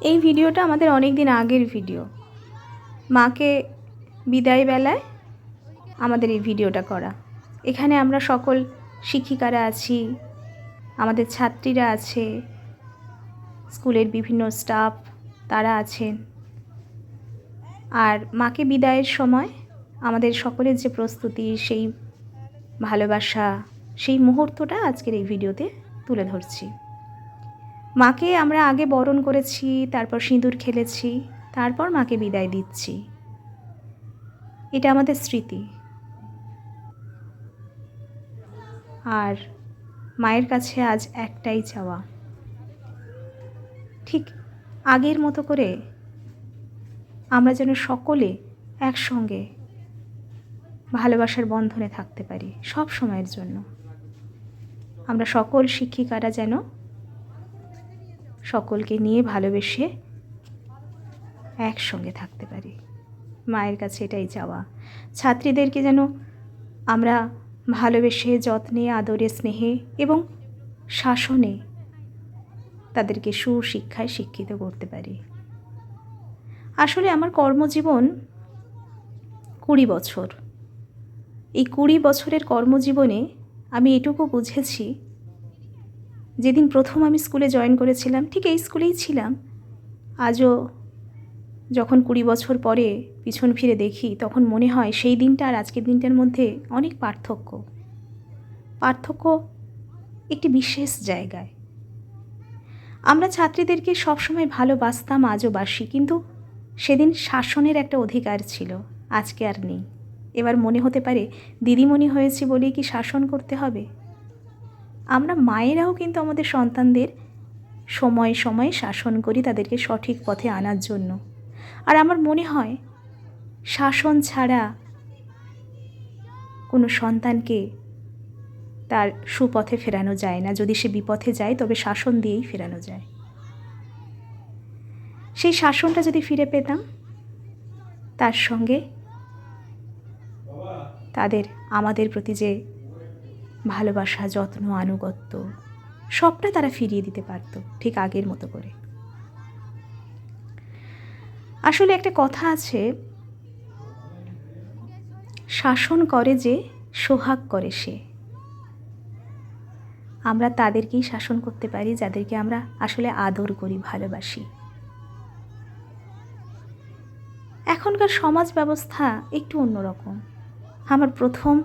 এই ভিডিওটা আমাদের অনেক দিন আগের ভিডিও। মাকে বিদায় বেলায় আমাদের এই ভিডিওটা করা। এখানে আমরা সকল শিক্ষিকারা আছি, আমাদের ছাত্রীরা আছে, স্কুলের বিভিন্ন স্টাফ তারা আছেন। আর মাকে বিদায়ের সময় আমাদের সকলের যে প্রস্তুতি, সেই ভালোবাসা, সেই মুহূর্তটা আজকের এই ভিডিওতে তুলে ধরছি। মাকে আমরা আগে বরণ করেছি, তারপর সিঁদুর খেলেছি, তারপর মাকে বিদায় দিচ্ছি। এটা আমাদের স্মৃতি। আর মায়ের কাছে আজ একটাই চাওয়া। ঠিক আগের মতো করে আমরা যেন সকলে একসঙ্গে ভালোবাসার বন্ধনে থাকতে পারি সব সময়ের জন্য। আমরা সকল শিক্ষিকারা যেন সকলকে নিয়ে ভালোবেসে একসঙ্গে থাকতে পারি। মায়ের কাছে এটাই চাওয়া। ছাত্রীদেরকে যেন আমরা ভালোবেসে, যত্নে, আদরে, স্নেহে এবং শাসনে তাদেরকে সুশিক্ষায় শিক্ষিত করতে পারি। আসলে আমার কর্মজীবন কুড়ি বছর। এই কুড়ি বছরের কর্মজীবনে আমি এটুকু বুঝেছি যেদিন প্রথম আমি স্কুলে জয়েন করেছিলাম, ঠিক এই স্কুলেই ছিলাম। আজও যখন কুড়ি বছর পরে পিছন ফিরে দেখি, তখন মনে হয় সেই দিনটা আর আজকের দিনটার মধ্যে অনেক পার্থক্য। পার্থক্য একটি বিশেষ জায়গায়। আমরা ছাত্রীদেরকে সবসময় ভালোবাসতাম আজও বাসি, কিন্তু সেদিন শাসনের একটা অধিকার ছিল, আজকে আর নেই। এবার মনে হতে পারে, দিদিমণি হয়েছি বলেই কি শাসন করতে হবে? আমরা মায়েরাও কিন্তু আমাদের সন্তানদের সময় সময়ে শাসন করি তাদেরকে সঠিক পথে আনার জন্য। আর আমার মনে হয়, শাসন ছাড়া কোনো সন্তানকে তার সুপথে ফেরানো যায় না। যদি সে বিপথে যায়, তবে শাসন দিয়েই ফেরানো যায়। সেই শাসনটা যদি ফিরে পেতাম, তার সঙ্গে তাদের, আমাদের প্রতি যে ভালোবাসা, যত্ন, আনুগত্য, সবটা তারা ফিরিয়ে দিতে পারতো, ঠিক আগের মতো করে। আসলে একটা কথা আছে, শাসন করে যে, সোহাগ করে সে। আমরা তাদেরকেই শাসন করতে পারি, যাদেরকে আমরা আসলে আদর করি, ভালোবাসি। এখনকার সমাজ ব্যবস্থা একটু অন্যরকম। আমার প্রথম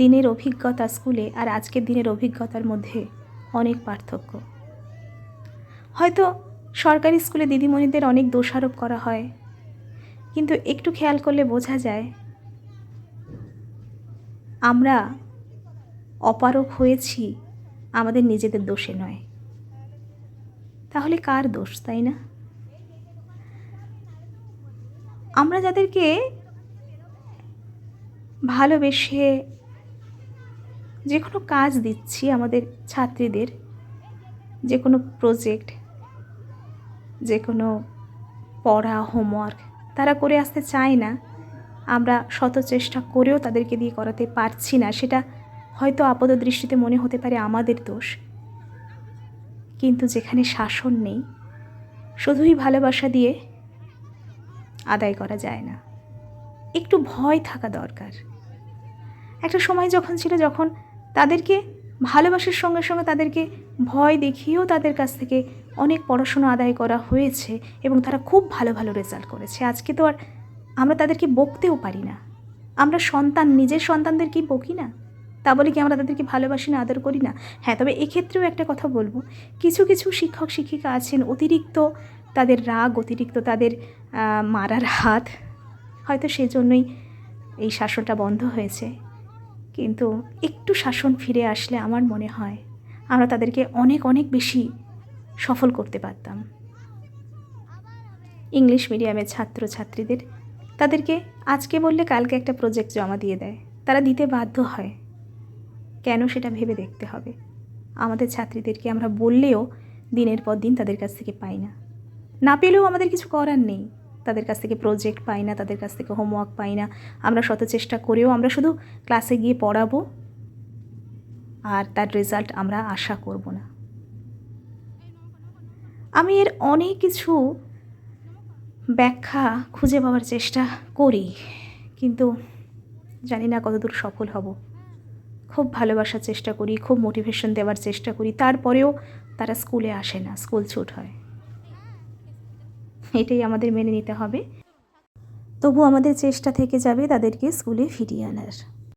দিনের অভিজ্ঞতা স্কুলে আর আজকের দিনের অভিজ্ঞতার মধ্যে অনেক পার্থক্য। হয়তো সরকারি স্কুলে দিদিমণিদের অনেক দোষারোপ করা হয়, কিন্তু একটু খেয়াল করলে বোঝা যায়, আমরা অপারক হয়েছি, আমাদের নিজেদের দোষে নয়। তাহলে কার দোষ, তাই না? আমরা যাদেরকে ভালোবেসে যে কোনো কাজ দিচ্ছি আমাদের ছাত্রীদের, যে কোনো প্রজেক্ট যে কোনো পড়া হোমওয়ার্ক তারা করে আসতে চায় না। আমরা শত চেষ্টা করেও তাদেরকে দিয়ে করাতে পারছি না, সেটা হয়তো আপাত দৃষ্টিতে মনে হতে পারে আমাদের দোষ। কিন্তু যেখানে শাসন নেই, শুধুই ভালোবাসা দিয়ে আদায় করা যায় না। একটু ভয় থাকা দরকার। একটা সময় যখন ছিল যখন তাদেরকে ভালোবাসার সঙ্গে সঙ্গে তাদেরকে ভয় দেখিয়েও তাদের কাছ থেকে অনেক পড়াশোনা আদায় করা হয়েছে এবং তারা খুব ভালো ভালো রেজাল্ট করেছে। আজকে তো আর আমরা তাদেরকে বকতেও পারি না। আমরা সন্তান, নিজের সন্তানদের কি বকি না? তা বলে কি আমরা তাদেরকে ভালোবাসি না, আদর করি না? হ্যাঁ তবে এক্ষেত্রেও একটা কথা বলব। কিছু কিছু শিক্ষক, শিক্ষিকা আছেন, অতিরিক্ত তাদের রাগ, অতিরিক্ত তাদের মারার হাত। হয়তো সেজন্যই এই শাসনটা বন্ধ হয়েছে। কিন্তু একটু শাসন ফিরে আসলে আমার মনে হয় আমরা তাদেরকে অনেক অনেক বেশি সফল করতে পারতাম। ইংলিশ মিডিয়ামের ছাত্র ছাত্রীদের তাদেরকে আজকে বললে কালকে একটা প্রজেক্ট জমা দিয়ে দেয়। তারা দিতে বাধ্য হয়। কেন সেটা ভেবে দেখতে হবে। আমাদের ছাত্রীদেরকে আমরা বললেও দিনের পর দিন তাদের কাছ থেকে পাই না। না পেলেও আমাদের কিছু করার নেই। তাদের কাছ থেকে প্রজেক্ট পাই না, তাদের কাছ থেকে হোমওয়ার্ক পাই না। আমরা শত চেষ্টা করেও আমরা শুধু ক্লাসে গিয়ে পড়াবো। আর তার রেজাল্ট আমরা আশা করব না। আমি এর অনেক কিছু ব্যাখ্যা খুঁজে পাওয়ার চেষ্টা করি, কিন্তু জানি না কতদূর সফল হব। খুব ভালোবাসার চেষ্টা করি, খুব মোটিভেশন দেওয়ার চেষ্টা করি, তারপরেও তারা স্কুলে আসে না স্কুল ছুট হয়। এটাই আমাদের মেনে নিতে হবে। তবু আমাদের চেষ্টা থেকে যাবে তাদেরকে স্কুলে ফিরিয়ে আনার।